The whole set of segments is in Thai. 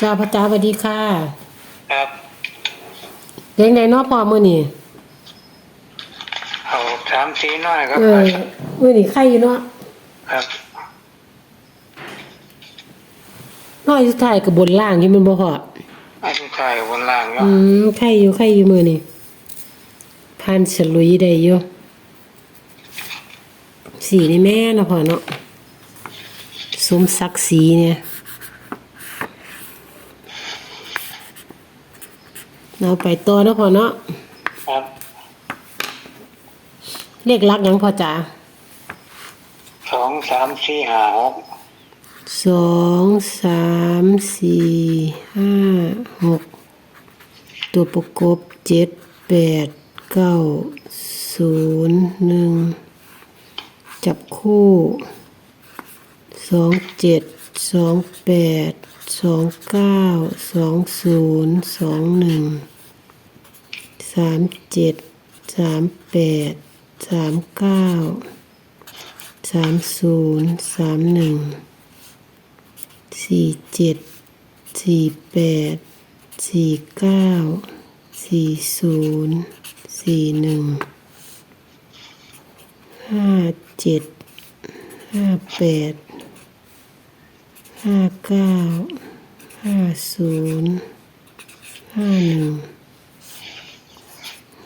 จ้าพระจ้าสวัสดีค่ะครับเลี้ยงในเนอพอมื้อนี่เอาสามสีน้อยครับเออมื้อนี่ไข่อยู่เนาะครับน้อยสุดท้ายก็บนล่างอยู่แมันบ่พออันชายบนล่างเนาะอืมไข่อยู่ไข่อยู่มื้อนี่ผ่านฉลุยได้อยู่สีนี่แม่เนาะพ่อเนาะสมศักดิ์ศรีเนี่ย เราไปต่อเนาะพ่อเนาะครับเลขลักหยังพ่อจ๋าสองสามสี่ห้าหกสองสามสี่ห้าหกตัวประกบเจ็ดแปดเก้าศูนย์หนึ่งจับคู่สองเจ็ดสองแปดสองเก้าสองศูนย์สองหนึ่ง สามเจ็ดสามแปดสามเก้าสามศูนย์สามหนึ่งสี่เจ็ดสี่แปดสี่เก้าสี่ศูนย์สี่หนึ่งห้าเจ็ดห้าแปดห้าเก้าห้าศูนย์ห้าหนึ่ง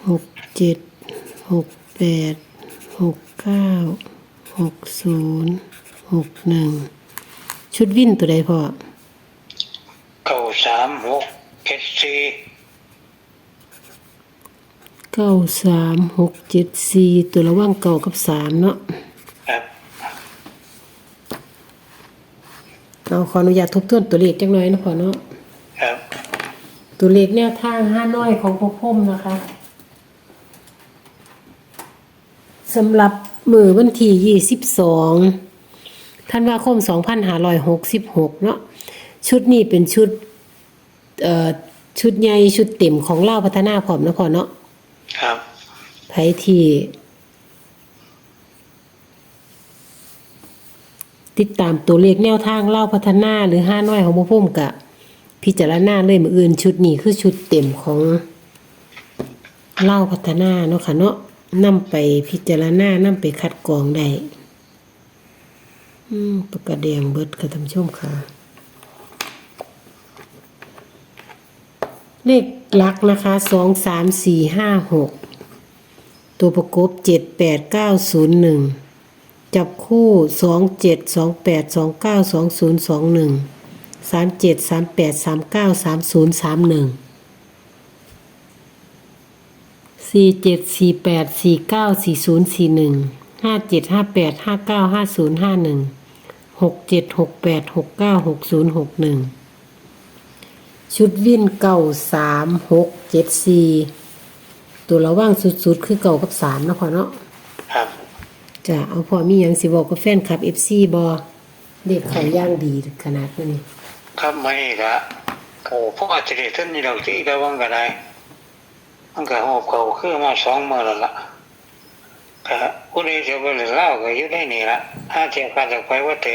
หกเจ็ดหกแปดหกเก้าหกศูนย์หกหนึ่งชุดวิ่นตัวใดพ่อเก้าสามหกเจ็ดสี่เก้าสามหกเจ็ดสี่ตัวระหว่างเก้ากับสามเนาะครับเราขออนุญาตทบทวนตัวเลขจังหน่อยนะพ่อเนาะครับตัวเลขแนวทางห้าน้อยของพ่อพุ่มนะคะ สำหรับมือวันที่ยี่สิบสองธันวาคมสองพันห้าร้อยหกสิบหกเนาะชุดนี้เป็นชุดเอ่อชุดใหญ่ชุดเต็มของเล่าวพัฒนาพร้อมนะพ่อเนาะครับไผที่ติดตามตัวเลขแนวทางเล่าพัฒนาหรือห้าน้อยของพวกพุ่มกะ พิจารณาเลยมืออื่นชุดนี้คือชุดเต็มของเล่าพัฒนาเนาะค่ะเนาะ นำไปพิจารณานำไปคัดกรองได้อืมปากกาแดงเบิดค่ะท่านชมค่ะ เลขหลักนะคะสองสามสี่ห้าหกตัวประกบเจ็ดแปดเก้าศูนย์หนึ่งจับคู่สองเจ็ดสองแปดสองเก้าสองศูนย์สองหนึ่งสามเจ็ดสามแปดสามเก้าสามศูนย์สามหนึ่ง สี่เจ็ดสี่แปดสี่เก้าสี่ศูนย์สี่หนึ่งห้าเจ็ดห้าแปดห้าเก้าห้าศูนย์ห้าหนึ่งหกเจ็ดหกแปดหกเก้าหกศูนย์หกหนึ่งชุดวิ่นเก่าสามหกเจ็ดสี่ตัวระว่างสุดๆ คือเก่ากับสามเนาะพ่อเนาะครับ จะเอาพ่อมีหยังสิบอกกับแฟนคลับ FC บอเด็กเขาย่างดีขนาดนี้ครับไม่ละเขาพวกอาจจะได้ท่านนี่เราที่ก็ว่างก็ได้ มันก็หอบเขาคือมาสองมือแล้วล่ะก็ผู้ใดจะไปเล่นเล้าก็อยู่ได้นี่ละถ้าเทียบกันจากไปว่าเตะ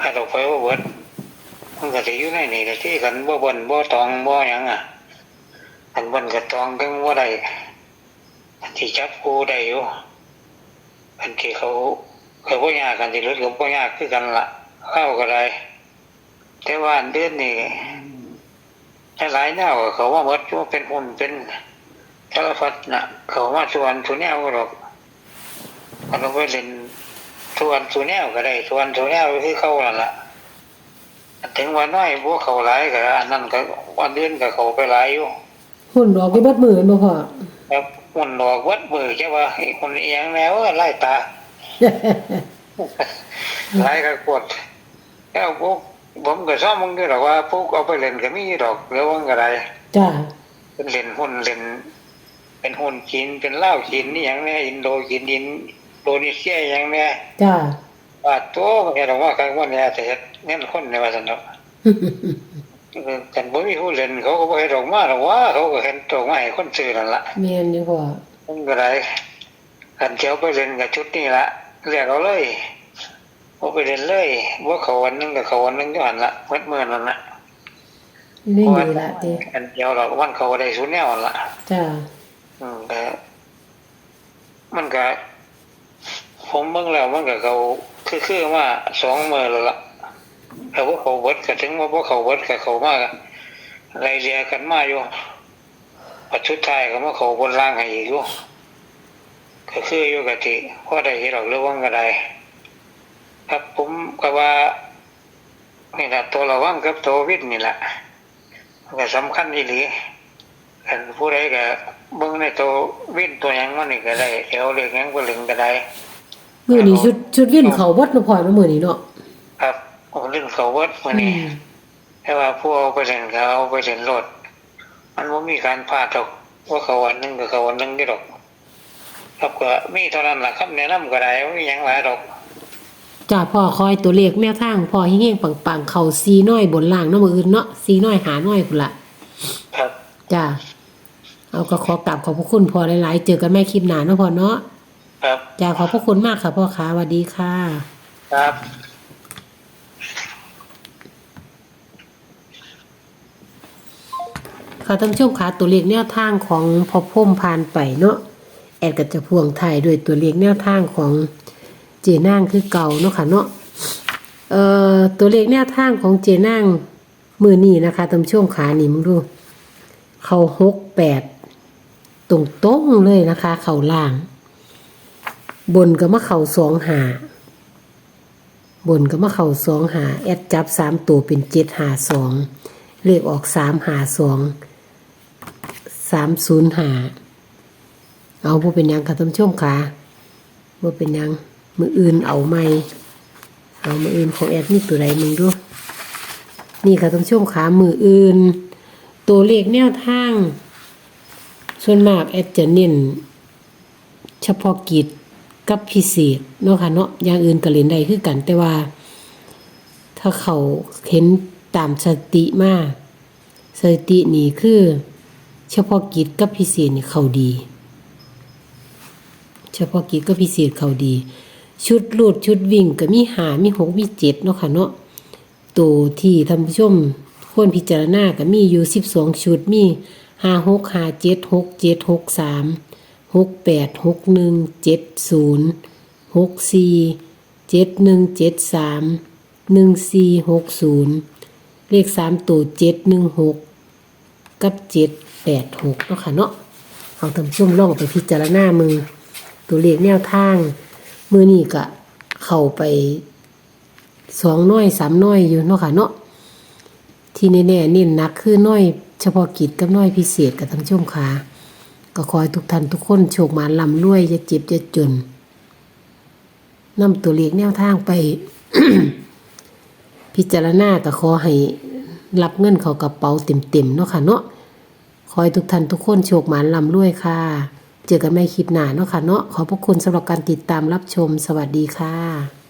ขาดออกไปว่าเบิดมันก็จะอยู่ได้นี่ละที่กันบ่บนบ่ตองบ่ยังอะอันบนกระตองก็ว่าได้อันที่จับกูได้อยู่อันที่เขาเขาพ่ยากกันที่รถเขาพ่ยากคือกันละเข้าก็ได้แต่ว่าเดือนนี่ หลายๆแนวเขาว่าวัดว่าเป็นหุ่นเป็นสารพัดนะเขาว่าส่วนส่วนแนวก็หรอกมันต้องไปเล่นส่วนส่วนแนวก็ได้ส่วนส่วนแนวคือเข้าแล้วล่ะอันถึงวันน้อยพวกเขาหลายก็อันนั้นก็วันเดือนก็เขาไปหลายอยู่หุ่นออกกี่บัดมือบ่พ่อครับมันหลอกวัดมือใช่ป่ะไอ้คนเอียงแล้วไล่ตาไล่ก็กดแล้วพวก ผมก็ชอบมึงด้วยหรอกว่าพวกเอาไปเล่นก็มีดอกแล้วว่าอะไรจ้าเป็นเล่นหุ่นเล่น เป็นหุ่นจีนเป็นเหล้าจีนนี่อย่างเนี้ยอินโดจีนอินโดนีเซียอย่างเนี้ยจ้าว่าตัวมันแค่บอกว่าครั้งวันเนี้ยแต่เฮ็ดเงี้ยคนในว่าสนุกแต่บ่มีผู้เล่นเขาก็บ่เห็นดอกมาหรอกว่าเขาก็เห็นดอกไม้ให้คนซื้อนั่นล่ะเมียนอยู่พ่อมันก็ได้กันเจียวไปเล่นกับชุดนี้ละเรียกเอาเลย ว่าไปเล่นเลยว่าเขาวันหนึงกับเขาวันหนึงก็หันละเมื่อเมื่อนั่นละอยู่ในนี่ละติอันเดียวเราวันเขาก็ได้ศูนย์แนวนั่นละจ้าอืมแต่มันก็ผมเบิ่งแล้วมันก็เขาคือคือว่าสองมือแล้วล่ะแต่ว่าเขาเวิร์ดก็ถึงว่าพวกเขาเวิร์ดก็เขามากไรเรียกันมาอยู่ปัจจุท้ายก็มาเขาบนล่างให้อีกอยู่ก็คืออยู่กะทิพอได้เห็นหรอกเรื่องว่าก็ได้ ครับผมก็ว่านี่แหละตัวระวังกับตัววิทย์นี่แหละมันก็สำคัญอีหลีอันผู้ใดก็เบิ่งในตัววิ่นตัวหยังมันนี่ก็ได้เดี๋ยวเรียกหยังก็ลึงก็ได้ มื้อนี้ชุดชุดวิ่นเขาวัดเนาะพ่อเนาะมื้อนี้เนาะครับผมลึงเขาเวิร์ดมื้อนี้อืมแต่ว่าผู้เอาไปเล่นก็เอาไปเล่นรถมันบ่มีการพลาดหรอกว่าเขาวันหนึงก็เขาวันหนึงนี่ดอกครับก็มีเท่านั้นล่ะครับแนะนำก็ได้บ่มีหยังหลายดอก จ้าพ่อคอยตัวเลขแนวทางพ่อเฮงๆปังๆ เข้าซีน้อยบนล่างเนาะมื้ออื่นเนาะซีน้อยหาน้อยพุ่นล่ะครับจ้าเอาก็ขอกราบขอบพระคุณพ่อหลายๆ เจอกันแม่คลิปหน้าเนาะพ่อเนาะครับจ้าขอบพระคุณมากค่ะพ่อค้าสวัสดีค่ะ ครับค่ะท่านผู้ชมคะตัวเลขแนวทางของพอพ่มผ่านไปเนาะแอดก็จะพ่วงท้ายด้วยตัวเลขแนวทางของ เจนางคือเก่าเนาะค่ะเนาะเอ่อตัวเลขแนวทางของเจนางมือนี้นะคะท่านผู้ชมขานี่มึงดู เขาหกแปดตรงต้งเลยนะคะ เข่าล่าง บนก็มาเข่าสองหาบนก็มาเข่าสองหาแอดจับสามตัวเป็นเจ็ดหาสองเลขออกสามหาสองสามศูนย์หาเอาบ่เป็นยังค่ะท่านผู้ชมค่ะบ่เป็นยัง มืออื่นเอาไม่เอามืออื่นของแอดนี่ตัวใดมึงดู นี่ค่ะท่านผู้ชมค่ะมืออื่น ตัวเลขแนวทาง ส่วนมากแอดจะเน้นเฉพาะกิจกับพิเศษเนาะค่ะเนาะอย่างอื่นก็เล่นได้คือกัน แต่ว่า ถ้าเขาเห็นตามสติมาสตินี่คือ เฉพาะกิจกับพิเศษนี่เขาดี เฉพาะกิจกับพิเศษเขาดี ชุดลูดชุดวิ่งก็มีหามีหกมีเจ็ดเนาะค่ะเนาะตัวที่ท่านผู้ชมควรพิจารณาก็มีอยู่สิบสองชุดมีห้าหกห้าเจ็ดหกเจ็ดหกสามหกแปดหกหนึ่งเจ็ดศูนย์หกสี่เจ็ดหนึ่งเจ็ดสามหนึ่งสี่หกศูนย์เลขสามตัวเจ็ดหนึ่งหกกับเจ็ดแปดหกเนาะค่ะเนาะเอาท่านผู้ชมลองไปพิจารณามือตัวเลขแนวทาง มือนี่ก็เข้าไปสองน้อยสามน้อยอยู่เนาะค่ะเนาะที่แน่ๆเน้นหนักคือน้อย เฉพาะกิจกับน้อยพิเศษกับทั้งชมขาก็ขอให้ทุกท่านทุกคนโชคหมานลำรวยจะเจ็บจะจนนำตัวเลขแนวทางไป พิจารณาก็ขอให้รับเงินเขากระเป๋าเต็มๆเนาะค่ะเนาะขอให้ทุกท่านทุกคนโชคหมานลำรวยค่ะ เจอกันใหม่คลิปหน้าเนาะค่ะเนาะขอบพระคุณสำหรับการติดตามรับชมสวัสดีค่ะ